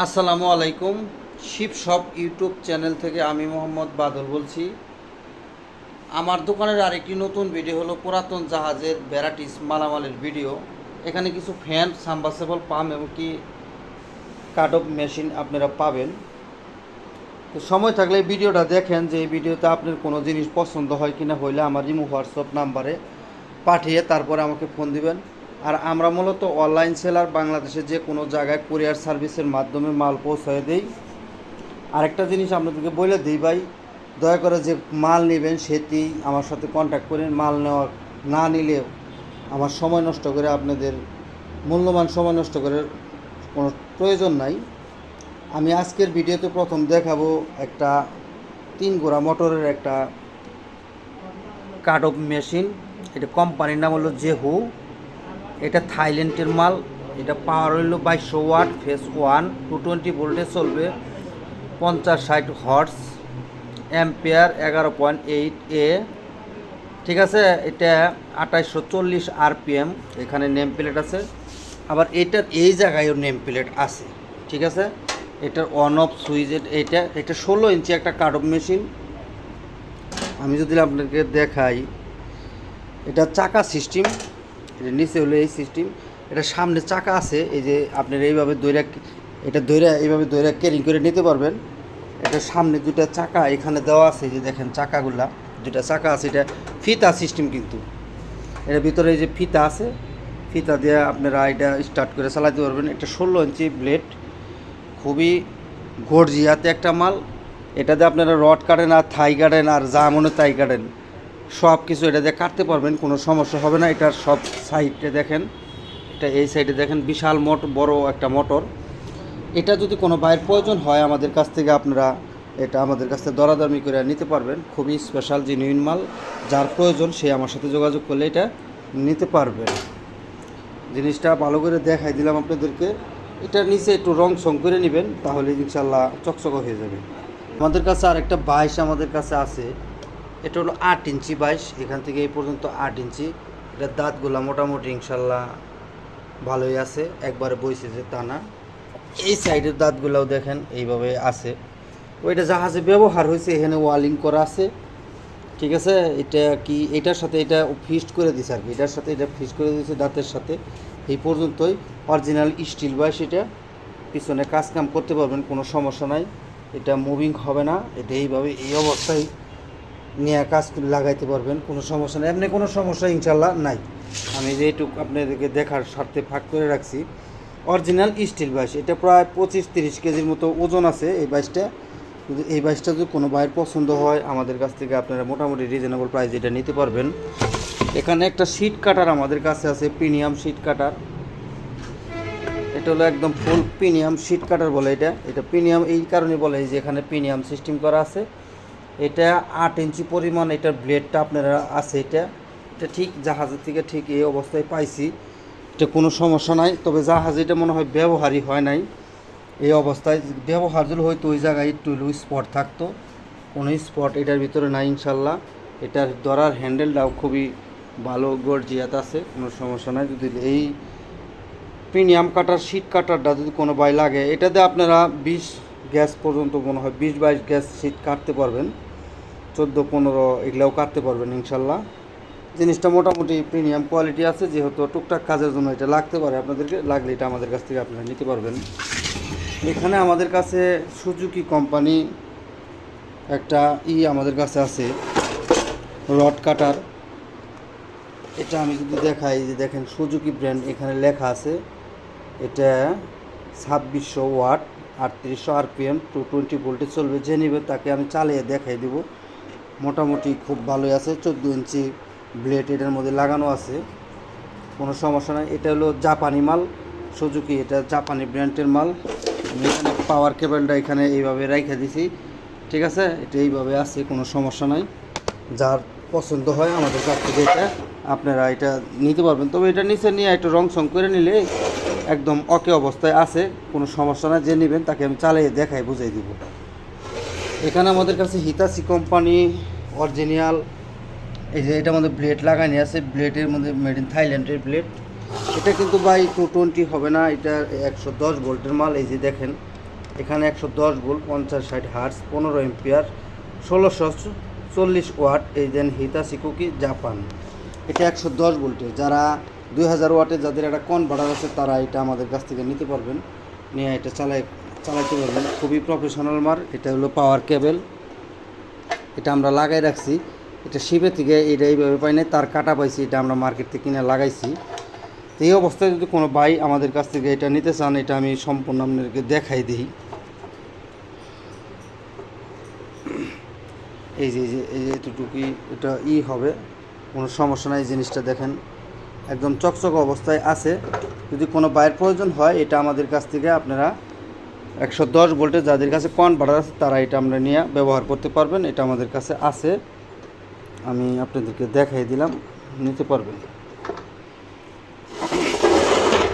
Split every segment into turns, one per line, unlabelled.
আসসালামু আলাইকুম। Shiva shop YouTube channel থেকে আমি মোহাম্মদ বাদল বলছি। আমার দোকানের আরেকটি নতুন ভিডিও হলো পুরাতন জাহাজের ভ্যারাইটিস মালামালের ভিডিও। এখানে কিছু ফ্যান সাম্বাসেবল পাম্প এবং কি কাট অফ মেশিন আপনারা পাবেন। তো সময় থাকলে ভিডিওটা দেখেন যে এই ভিডিওতে আপনার কোনো জিনিস পছন্দ হয় কিনা হইলে আমার ইমো হোয়াটসঅ্যাপ নাম্বারে পাঠিয়ে তারপরে আমাকে ফোন দিবেন। আর আমরা মূলত অনলাইন সেলার বাংলাদেশে যে কোনো জায়গায় কুরিয়ার সার্ভিসের মাধ্যমে মাল পৌঁছায় দেই। আরেকটা জিনিস আপনাদেরকে বলে দিই ভাই, দয়া করে যে মাল নেবেন সেটি আমার সাথে কন্ট্যাক্ট করেন। মাল নেওয়া না নিলেও আমার সময় নষ্ট করে আপনাদের মূল্যবান সময় নষ্ট করে কোনো প্রয়োজন নাই। আমি আজকের ভিডিওতে প্রথম দেখাবো একটা তিন গোড়া মোটরের একটা কাট অফ মেশিন। এটা কোম্পানির নাম হলো জেহু। এটা থাইল্যান্ডের মাল, এটা পাওয়ার হইল বাইশশো watt phase one two twenty ভোল্টে চলবে, পঞ্চাশ ষাট হর্স অ্যাম্পিয়ার এগারো পয়েন্ট এইট এ ঠিক আছে? এটা আঠাইশশো চল্লিশ আরপিএম এখানে নেম প্লেট আছে। আবার এটার এই জায়গায়ও নেম প্লেট আছে, ঠিক আছে? এটার অন অফ সুইচ এটা এটা ষোলো ইঞ্চি একটা কাট অফ মেশিন আমি যদি আপনাকে দেখাই, এটা চাকা সিস্টেম এটা নিচে হলো এই সিস্টেম এটা সামনে চাকা আছে, এই যে আপনার এইভাবে দৈরা, এটা দৈরা, এইভাবে দৈরা ক্যারিং করে নিতে পারবেন। এটা সামনে দুটা চাকা এখানে দেওয়া আছে যে দেখেন চাকাগুলা দুটা চাকা আছে, এটা ফিতা সিস্টেম কিন্তু। এর ভিতরে এই যে ফিতা আছে, ফিতা দিয়ে আপনারা এটা স্টার্ট করে চালাতে পারবেন। এটা ষোলো ইঞ্চি ব্লেড খুবই গর্জিয়াতে একটা মাল। এটাতে আপনারা রড কাটেন আর থাই কাটেন আর যা মনে তাই কাটেন। সব কিছু এটা দিয়ে কাটতে পারবেন, কোনো সমস্যা হবে না। এটার সব সাইডে দেখেন, এটা এই সাইডে দেখেন, বিশাল মোট বড় একটা মোটর। এটা যদি কোনো বাইরের প্রয়োজন হয়, আমাদের কাছ থেকে আপনারা এটা আমাদের কাছ থেকে দরাদরমি করে নিতে পারবেন। খুবই স্পেশাল জিনিউন মাল, যার প্রয়োজন সে আমার সাথে যোগাযোগ করলে এটা নিতে পারবেন জিনিসটা ভালো করে দেখাই দিলাম আপনাদেরকে। এটার নিচে একটু রং সং করে নেবেন, তাহলে ইনশাল্লাহ চকচক হয়ে যাবে। আমাদের কাছে আরেকটা বাইশ আমাদের কাছে আছে। এটা হলো আট ইঞ্চি বাইশ, এখান থেকে এই পর্যন্ত আট ইঞ্চি। এটার দাঁতগুলা মোটামুটি ইনশাল্লাহ ভালোই আছে, একবারে বইছে যে তা না। এই সাইডের দাঁতগুলাও দেখেন, এইভাবে আছে। ওইটা জাহাজে ব্যবহার হয়েছে, এখানে ওয়ালিং করা আছে। ঠিক আছে? এটা কি, এটার সাথে এটা ফিস্ট করে দিছে আর কি। এটার সাথে এটা ফিস্ট করে দিয়েছে দাঁতের সাথে। এই পর্যন্তই। অরিজিনাল স্টিল বা সেটা পিছনে কাজ কাম করতে পারবেন, কোনো সমস্যা নাই। এটা মুভিং হবে না। এটা এইভাবে, এই অবস্থায় নিয়ে কাজ লাগাইতে পারবেন, কোনো সমস্যা নেই। এমনি কোনো সমস্যা ইনশাল্লাহ নাই। আমি যেটুকু আপনাদেরকে দেখার স্বার্থে ফাঁক করে রাখছি। অরিজিনাল স্টিল বাইশ, এটা প্রায় পঁচিশ তিরিশ কেজির মতো ওজন আছে এই বাইশটা। কিন্তু এই বাইশটা যদি কোনো বাইর পছন্দ হয়, আমাদের কাছ থেকে আপনারা মোটামুটি রিজনেবল প্রাইস এটা নিতে পারবেন। এখানে একটা শিট কাটার আমাদের কাছে আছে প্রিমিয়াম শিট কাটার এটা হলো একদম ফুল প্রিমিয়াম শিট কাটার বলে এটা। এটা প্রিমিয়াম এই কারণে বলে যে এখানে প্রিমিয়াম সিস্টেম করা আছে। এটা আট ইঞ্চি পরিমাণ এটার ব্লেডটা আপনারা আছে এটা। এটা ঠিক জাহাজের থেকে ঠিক এই অবস্থায় পাইছি। এটা কোনো সমস্যা নাই, তবে জাহাজ এটা মনে হয় ব্যবহারই হয় নাই। এই অবস্থায় ব্যবহার যদি হয়তো ওই জায়গায় একটু স্পট থাকতো। কোনো স্পট এটার ভিতরে নাই ইনশাল্লাহ। এটার ধরার হ্যান্ডেলটাও খুবই ভালো গর্জিয়াত আছে, কোনো সমস্যা নাই। যদি এই প্রিমিয়াম কাটার শীট কাটারটা যদি কোনো বাই লাগে, এটাতে আপনারা বিশ গ্যাস পর্যন্ত মনে হয় বিশ বাইশ গ্যাস সিট কাটতে পারবেন, চোদ্দ, পনেরো এগুলাও কাটতে পারবেন ইনশাল্লাহ। জিনিসটা মোটামুটি প্রিমিয়াম কোয়ালিটি আছে, যেহেতু টুকটাক কাজের জন্য এটা লাগতে পারে, আপনাদেরকে লাগলে এটা আমাদের কাছ থেকে আপনারা নিতে পারবেন। এখানে আমাদের কাছে সুজুকি কোম্পানি একটা ই আমাদের কাছে আছে রড কাটার এটা আমি যদি দেখাই যে দেখেন সুজুকি ব্র্যান্ড এখানে লেখা আছে, এটা ছাব্বিশশো ওয়াট। আটত্রিশশো আরপিএম টু টোয়েন্টি ভোল্টে চলবে, যে নেবে তাকে আমি চালিয়ে দেখাই দেবো। মোটামুটি খুব ভালোই আছে, চোদ্দ ইঞ্চি ব্লেড এটার মধ্যে লাগানো আছে। কোনো সমস্যা নাই, এটা হলো জাপানি মাল, সুজুকি, এটা জাপানি ব্র্যান্ডের মাল। আমি এখানে পাওয়ার কেবলটা এখানে এইভাবে রেখে দিছি। ঠিক আছে? এটা এইভাবে আছে, কোনো সমস্যা নাই। যার পছন্দ হয় আমাদের কাছ থেকে এটা, আপনারা এটা নিতে পারবেন। তবে এটা নিচে নিয়ে একটু রং সং করে নিলে একদম অকে অবস্থায় আছে, কোনো সমস্যা না যে নেবেন তাকে আমি চালিয়ে দেখাই, বুঝাই দিব। এখানে আমাদের কাছে হিতাসি কোম্পানি, অরিজিনাল, এই যে এটার মধ্যে ব্লেড লাগানি আছে, ব্লেডের মধ্যে মেড ইন থাইল্যান্ডের ব্লেড। এটা কিন্তু বাই টু টোয়েন্টি হবে না, এটা একশো দশ ভোল্টের মাল, এই যে দেখেন, এখানে একশো দশ ভোল্ট, পঞ্চাশ ষাট হার্স পনেরো এম্পিয়ার, ষোলোশো চল্লিশ ওয়াট, এই দেন হিতাসি কুকি, জাপান। এটা একশো দশ ভোল্টে যারা দুই হাজার ওয়াটে যাদের একটা কনভার্টার আছে, তারা এটা আমাদের কাছ থেকে নিতে পারবেন। নিয়ে এটা চালাই চালাতে পারবেন। খুবই প্রফেশনাল মার এটা হলো পাওয়ার কেবেল এটা আমরা লাগাই রাখছি। এটা শিবে থেকে এটা এইভাবে পাই নাই, তার কাটা পাইছি, এটা আমরা মার্কেট থেকে কিনে লাগাইছি। তো এই অবস্থায় যদি কোনো ভাই আমাদের কাছ থেকে এটা নিতে চান, এটা আমি সম্পূর্ণ আপনাদেরকে দেখাই দিই। এই যে এই যে এই যে এতটুকুই এটা ই হবে। কোনো সমস্যা নাই জিনিসটা দেখেন। একদম চকচক অবস্থায় আছে। যদি কোনো বাইরের প্রয়োজন হয়, এটা আমাদের কাছ থেকে আপনারা একশো দশ ভোল্টে যাদের কাছে কনভার্টার আছে, তারা এটা আমরা নিয়ে ব্যবহার করতে পারবেন। এটা আমাদের কাছে আছে। আমি আপনাদেরকে দেখাই দিলাম, নিতে পারবেন।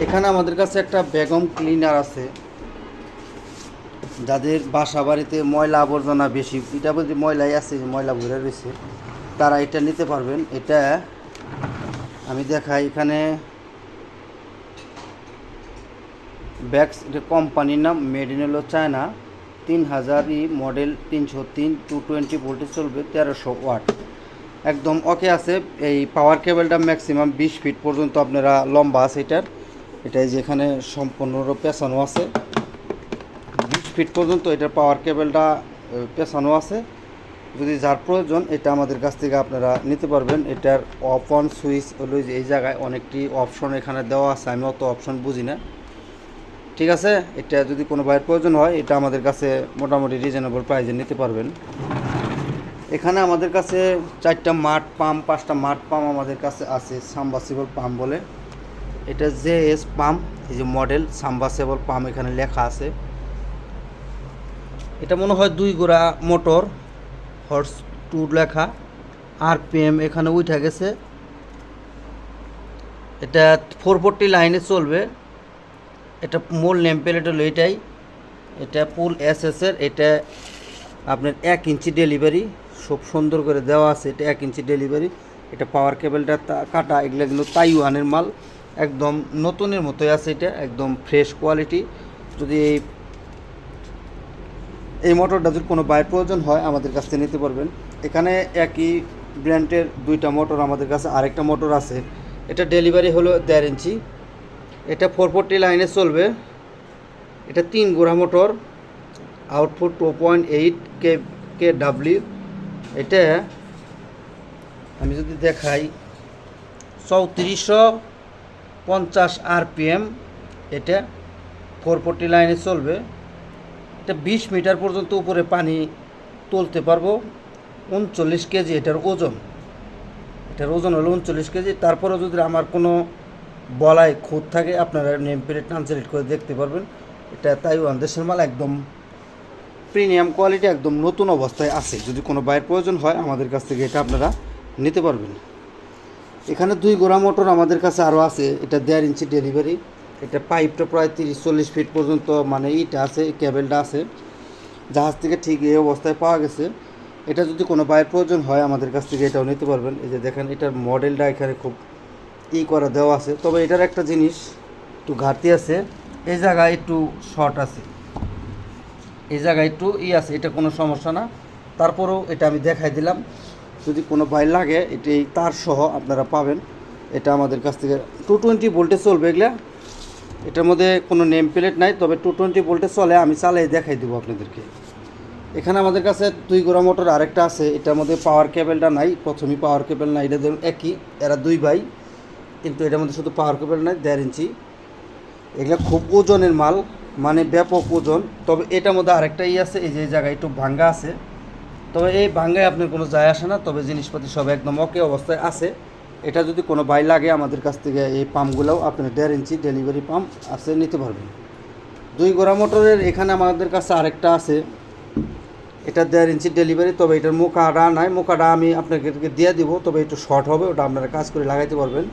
এখানে আমাদের কাছে একটা বেগম ক্লিনার আছে। যাদের বাসা বাড়িতে ময়লা আবর্জনা বেশি, এটা বলতে ময়লাই আছে, ময়লা ভরে রয়েছে, তারা এটা নিতে পারবেন। এটা আমি দেখাই এখানে ব্যাগস, এটা কোম্পানির নাম মেড ইন হলো চায়না। তিন হাজারই মডেল তিনশো তিন, টু টোয়েন্টি ভোল্টে চলবে, তেরোশো ওয়াট। একদম ওকে আছে, এই পাওয়ার কেবলটা ম্যাক্সিমাম বিশ ফিট পর্যন্ত আপনারা লম্বা আছে এটার। এটাই যেখানে সম্পূর্ণরূপে পেঁচানো আছে। বিশ ফিট পর্যন্ত এটার পাওয়ার কেবলটা পেঁচানো আছে। যদি যার প্রয়োজন, এটা আমাদের কাছ থেকে আপনারা নিতে পারবেন। এটার অফ অন সুইচ হলো যে এই জায়গায় অনেকটি অপশন এখানে দেওয়া আছে। আমি অত অপশন বুঝি না। ঠিক আছে? এটা যদি কোনো বাইরের প্রয়োজন হয়, এটা আমাদের কাছে মোটামুটি রিজনেবল প্রাইজে নিতে পারবেন। এখানে আমাদের কাছে চারটা মাঠ পাম্প, পাঁচটা মাঠ পাম্প আমাদের কাছে আছে, সাম্বাসিবল পাম্প বলে। এটা জে এস পাম্প, এই যে মডেল সাম্বাসেবল পাম্প এখানে লেখা আছে। এটা মনে হয় দুই গোড়া মোটর। হর্স টু লেখা আর পিএম এখানে উঠে গেছে। এটা ফোর ফোরটি লাইনে চলবে। এটা মূল নেম প্লেট হলো এটাই এটা ফুল এস এর এটা আপনার এক ইঞ্চি ডেলিভারি, সব সুন্দর করে দেওয়া আছে এটা এক ইঞ্চি ডেলিভারি। এটা পাওয়ার কেবলটা কাটা, এগুলো কিন্তু তাইওয়ানের মাল। একদম নতুনের মতোই আছে এটা, একদম ফ্রেশ কোয়ালিটি। যদি এই এই মোটরটা যদি কোনো বাইর প্রয়োজন হয়, আমাদের কাছ থেকে নিতে পারবেন। এখানে একই ব্র্যান্ডের দুইটা মোটর আমাদের কাছে, আরেকটা মোটর আছে। এটা ডেলিভারি হলো দেড় ইঞ্চি। এটা ফোর ফোরটি লাইনে চলবে। এটা তিন গোড়া motor output two point eight K K W এটা আমি যদি দেখাই, চৌত্রিশশো পঞ্চাশ আরপিএম এটা ফোর ফোরটি লাইনে চলবে। এটা বিশ মিটার পর্যন্ত উপরে পানি তুলতে পারব, উনচল্লিশ কেজি এটার ওজন। এটার ওজন হলো উনচল্লিশ কেজি। তারপরেও যদি আমার কোনো বলায় খুঁত থাকে, আপনারা নেম প্লেট ট্রান্সলেট করে দেখতে পারবেন। এটা তাইওয়ান দেশের মাল, একদম প্রিমিয়াম কোয়ালিটি, একদম নতুন অবস্থায় আছে। যদি কোনো বাইরের প্রয়োজন হয়, আমাদের কাছ থেকে এটা আপনারা নিতে পারবেন। এখানে দুই গোড়া মোটর আমাদের কাছে আরও আছে। এটা দেড় ইঞ্চি ডেলিভারি। এটা পাইপটা প্রায় তিরিশ, চল্লিশ ফিট পর্যন্ত মানে ইটা আছে কেবেলটা আছে। জাহাজ থেকে ঠিক এই অবস্থায় পাওয়া গেছে। এটা যদি কোনো বাইরের প্রয়োজন হয়, আমাদের কাছ থেকে এটাও নিতে পারবেন। এই যে দেখেন, এটার মডেলটা এখানে খুব ই করা দেওয়া আছে। তবে এটার একটা জিনিস একটু ঘাটতি আছে। এই জায়গায় একটু শর্ট আছে। এই জায়গায় একটু ই আছে, এটা কোনো সমস্যা না। তারপরেও এটা আমি দেখাই দিলাম। যদি কোনো ভাই লাগে, এটি তার সহ আপনারা পাবেন। এটা আমাদের কাছ থেকে টু টোয়েন্টি ভোল্টে চলবে, এগুলা। এটার মধ্যে কোনো নেম প্লেট নাই, তবে টু টোয়েন্টি ভোল্টে চলে, আমি চালাই দেখাই দেবো আপনাদেরকে। এখানে আমাদের কাছে দুই গোড়া মোটর আরেকটা আছে, এটার মধ্যে পাওয়ার কেবেলটা নাই প্রথমেই পাওয়ার কেবেল নাই, এটা ধরুন একই, এরা দুই ভাই, কিন্তু এটার মধ্যে শুধু পাওয়ার কেবেল নাই, দেড় ইঞ্চি। এগুলো খুব ওজনের মাল মানে ব্যাপক ওজন, তবে এটার মধ্যে আরেকটাই আছে, এই যে জায়গায় একটু ভাঙ্গা আছে। তবে এই ভাঙ্গায় আপনার কোনো যায় আসে না, তবে জিনিসপাতি সব একদম ওকে অবস্থায় আছে। এটা যদি কোনো বাই লাগে আমাদের কাছ থেকে এই পাম্পগুলোও, আপনার দেড় ইঞ্চি ডেলিভারি পাম্প আছে, নিতে পারবেন। দুই গোড়া মোটরের এখানে আমাদের কাছে আরেকটা আছে। এটা দেড় ইঞ্চি ডেলিভারি তবে এটার মোকাটা নাই। মোকাটা আমি আপনাকে দিয়ে দিব, তবে একটু শর্ট হবে, ওটা আপনারা কাজ করে লাগাইতে পারবেন।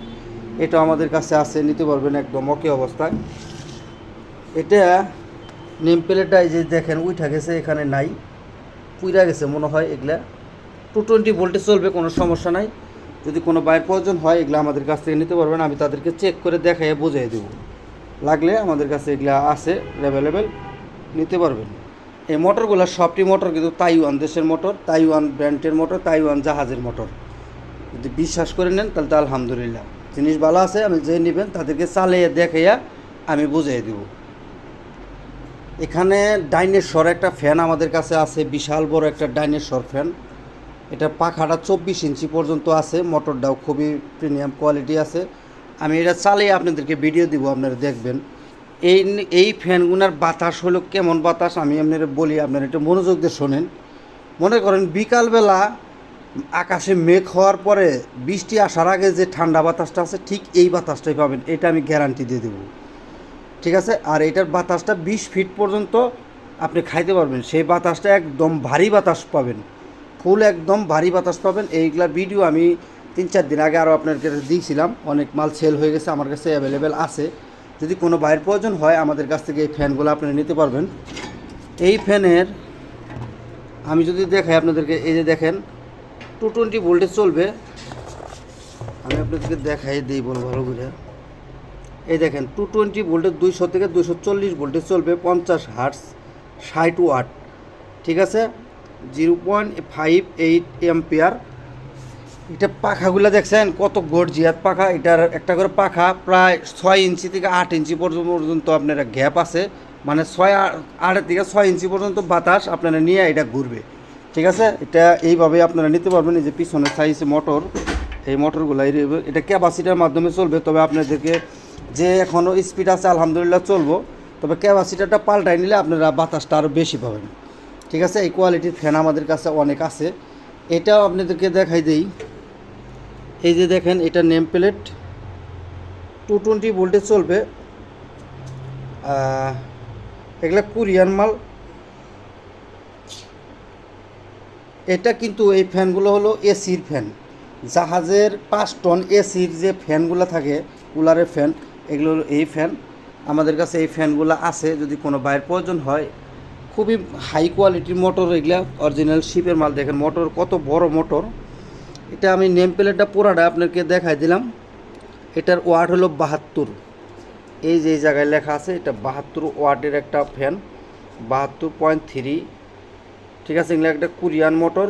এটা আমাদের কাছে আছে, নিতে পারবেন একদম ওকে অবস্থায়। এটা নেম প্লেটটা এই যে দেখেন উঠা গেছে, এখানে নাই। পুইরা গেছে মনে হয় এগুলা। টু টোয়েন্টি ভোল্টে চলবে, কোনো সমস্যা নাই। যদি কোনো বাইর প্রয়োজন হয়, এগুলো আমাদের কাছ থেকে নিতে পারবেন। আমি তাদেরকে চেক করে দেখাইয়ে বুঝিয়ে দেবো। লাগলে আমাদের কাছে এগুলা আছে অ্যাভেলেবেল নিতে পারবেন। এই মোটরগুলো সবটি মোটর কিন্তু তাইওয়ান দেশের মোটর তাইওয়ান ব্র্যান্ডের মোটর তাইওয়ান জাহাজের মোটর যদি বিশ্বাস করে নেন, তাহলে তো আলহামদুলিল্লাহ। জিনিস ভালো আছে আমি যে নেবেন, তাদেরকে চালিয়ে দেখাইয়া আমি বুঝিয়ে দেব। এখানে ডাইনেশ্বর একটা ফ্যান আমাদের কাছে আছে, বিশাল বড় একটা ডাইনেশ্বর ফ্যান এটা পাখাটা চব্বিশ ইঞ্চি পর্যন্ত আছে, মোটরটাও খুবই প্রিমিয়াম কোয়ালিটি আছে। আমি এটা চালিয়ে আপনাদেরকে ভিডিও দিব, আপনারা দেখবেন। এই এই ফ্যানগুনার বাতাস হলো কেমন বাতাস, আমি আপনারা বলি, আপনারা একটু মনোযোগ দিয়ে শোনেন। মনে করেন বিকালবেলা আকাশে মেঘ হওয়ার পরে বৃষ্টি আসার আগে যে ঠান্ডা বাতাসটা আছে, ঠিক এই বাতাসটাই পাবেন। এটা আমি গ্যারান্টি দিয়ে দেবো। ঠিক আছে? আর এটার বাতাসটা বিশ ফিট পর্যন্ত আপনি খাইতে পারবেন। সেই বাতাসটা একদম ভারী বাতাস পাবেন। ফুল একদম ভারী বাতাস পাবেন। এইগুলার ভিডিও আমি তিন চার দিন আগে আরও আপনার কাছে দিয়েছিলাম। অনেক মাল সেল হয়ে গেছে, আমার কাছে অ্যাভেলেবেল আছে। যদি কোনো বাইরের প্রয়োজন হয়, আমাদের কাছ থেকে এই ফ্যানগুলো আপনারা নিতে পারবেন। এই ফ্যানের আমি যদি দেখাই আপনাদেরকে, এই যে দেখেন টু টোয়েন্টি ভোল্টে চলবে। আমি আপনাদেরকে দেখাই দিই বল ভালো করে। এই দেখেন টু টোয়েন্টি ভোল্টের দুইশো থেকে দুইশো চল্লিশ ভোল্টে চলবে, পঞ্চাশ হার্টস ষাট ওয়াট ঠিক আছে? Zero point five eight ampere. এটা পাখাগুলো দেখছেন, কত গর্জিয়াত পাখা। এটার একটা করে পাখা প্রায় ছয় ইঞ্চি থেকে আট ইঞ্চি পর্যন্ত পর্যন্ত আপনার গ্যাপ আছে। মানে ছয় আট থেকে ছয় ইঞ্চি পর্যন্ত বাতাস আপনারা নিয়ে এটা ঘুরবে। ঠিক আছে? এটা এইভাবে আপনারা নিতে পারবেন। এই যে পিছনের সাইজ মোটর এই মোটরগুলো এটা ক্যাপাসিটার মাধ্যমে চলবে। তবে আপনাদেরকে যে এখনও স্পিড আছে, আলহামদুলিল্লাহ চলবো। তবে ক্যাপাসিটারটা পাল্টাই নিলে আপনারা বাতাসটা আরও বেশি পাবেন। ঠিক আছে? এই কোয়ালিটির ফ্যান আমাদের কাছে অনেক আছে। এটাও আপনাদেরকে দেখাই দেই। এই যে দেখেন, এটা নেম প্লেট টু টোয়েন্টি ভোল্টে চলবে। এগুলা কোরিয়ান মাল। এটা কিন্তু এই ফ্যানগুলো হলো এসির ফ্যান জাহাজের পাঁচ টন এসির যে ফ্যানগুলো থাকে, কুলারের ফ্যান এগুলো এই ফ্যান আমাদের কাছে এই ফ্যানগুলো আছে, যদি কোনো বাইরের প্রয়োজন হয়। খুবই হাই কোয়ালিটির মোটর এগুলা অরিজিনাল শিপের মাল দেখেন মোটর কত বড় মোটর এটা আমি নেম প্লেটটা পুরাটা আপনাকে দেখাই দিলাম। এটার ওয়াট হলো বাহাত্তর। এই যে জায়গায় লেখা আছে, এটা বাহাত্তর ওয়াটের একটা ফ্যান বাহাত্তর পয়েন্ট থ্রি। ঠিক আছে, এগুলো একটা কোরিয়ান মোটর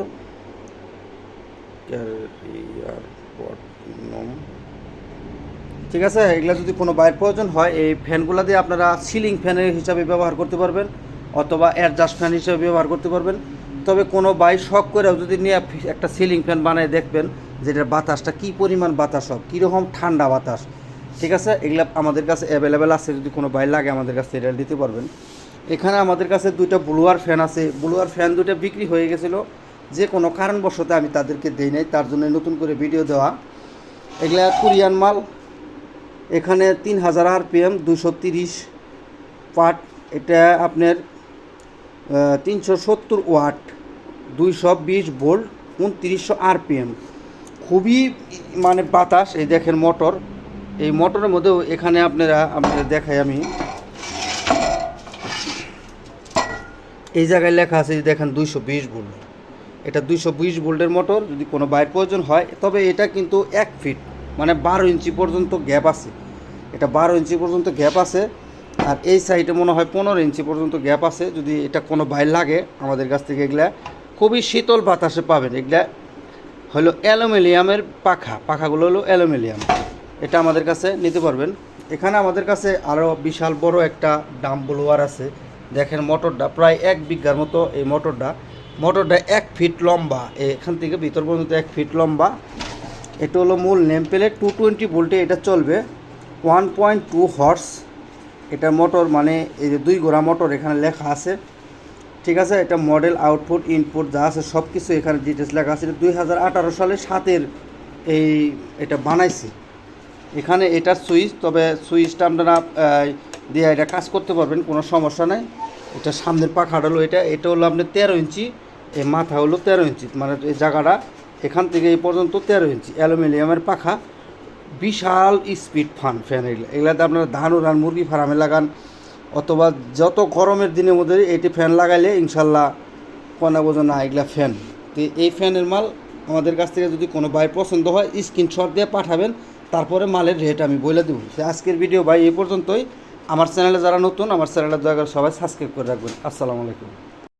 ঠিক আছে, এগুলো যদি কোনো বাইরের প্রয়োজন হয়, এই ফ্যানগুলো দিয়ে আপনারা সিলিং ফ্যানের হিসাবে ব্যবহার করতে পারবেন। অথবা অ্যাডজাস্ট ফ্যান হিসাবে ব্যবহার করতে পারবেন। তবে কোনো বাই শখ করেও যদি নিয়ে একটা সিলিং ফ্যান বানায় দেখবেন যে এটার বাতাসটা কী পরিমাণ বাতাস হবে, কীরকম ঠান্ডা বাতাস। ঠিক আছে? এগুলো আমাদের কাছে অ্যাভেলেবেল আছে, যদি কোনো বাই লাগে আমাদের কাছে এটা দিতে পারবেন। এখানে আমাদের কাছে দুইটা ব্লুয়ার ফ্যান আছে। ব্লুয়ার ফ্যান দুটো বিক্রি হয়ে গেছিল। যে কোনো কারণবশত আমি তাদেরকে দেই নাই, তার জন্য নতুন করে ভিডিও দেওয়া। এগুলা কোরিয়ান মাল। এখানে তিন হাজার আর পি এম দুশো তিরিশ ওয়াট এটা আপনার তিনশো সত্তর ওয়াট, দুইশো বিশ ভোল্ট, উনত্রিশশো আর পি এম খুবই মানে বাতাস, এই দেখেন মোটর। এই মোটরের মধ্যেও এখানে আপনারা, আপনাদের দেখাই আমি। এই জায়গায় লেখা আছে দেখেন দুইশো বিশ ভোল্ট। এটা দুইশো বিশ ভোল্টের মোটর, যদি কোনো বাইর প্রয়োজন হয়, তবে এটা কিন্তু এক ফিট মানে বারো ইঞ্চি পর্যন্ত গ্যাপ আছে। এটা বারো ইঞ্চি পর্যন্ত গ্যাপ আছে। আর এই সাইডে মনে হয় পনেরো ইঞ্চি পর্যন্ত গ্যাপ আছে। যদি এটা কোনো বাইর লাগে, আমাদের কাছ থেকে এগুলা খুবই শীতল বাতাসে পাবেন। এগুলা হলো অ্যালুমিনিয়ামের পাখা। পাখাগুলো হলো অ্যালুমিনিয়াম। এটা আমাদের কাছে নিতে পারবেন। এখানে আমাদের কাছে আরও বিশাল বড় একটা ডাম ব্লোয়ার আছে। দেখেন মোটরটা প্রায় এক বিঘার মতো এই মোটরটা। মোটরটা এক ফিট লম্বা। এখান থেকে ভিতর পর্যন্ত এক ফিট লম্বা। এটা হলো মূল নেম প্লেট টু টোয়েন্টি ভোল্টে এটা চলবে। ওয়ান পয়েন্ট টু হর্স এটা মোটর মানে এই যে দুই গোড়া মোটর এখানে লেখা আছে। ঠিক আছে, এটা মডেল আউটপুট ইনপুট যা আছে সব কিছু এখানে ডিটেলস লেখা আছে। দুই হাজার আঠারো সালে সাতের এই এটা বানাইছি। এখানে এটার সুইচ তবে সুইচটা আপনারা দিয়ে এটা কাজ করতে পারবেন, কোনো সমস্যা নাই। এটা সামনের পাখাটা হলো এটা এটা হলো আপনার তেরো ইঞ্চি এই মাথা হলো তেরো ইঞ্চি মানে এই জায়গাটা এখান থেকে এই পর্যন্ত তেরো ইঞ্চি, অ্যালুমিনিয়ামের পাখা। বিশাল স্পিড ফান ফ্যান এগুলো। এগুলাতে আপনারা ধান উড়ান মুরগি ফার্মে লাগান, অথবা যত গরমের দিনের মধ্যে এটি ফ্যান লাগাইলে ইনশাল্লাহ কনা বোঝো না এগুলা ফ্যান। তো এই ফ্যানের মাল আমাদের কাছ থেকে যদি কোনো ভাই পছন্দ হয় স্ক্রিনশট দিয়ে পাঠাবেন, তারপরে মালের রেট আমি বলে দেবো। আজকের ভিডিও ভাই এই পর্যন্তই। আমার চ্যানেলে যারা নতুন, আমার চ্যানেলে দয়া করে সবাই সাবস্ক্রাইব করে রাখবেন। আসসালামু আলাইকুম।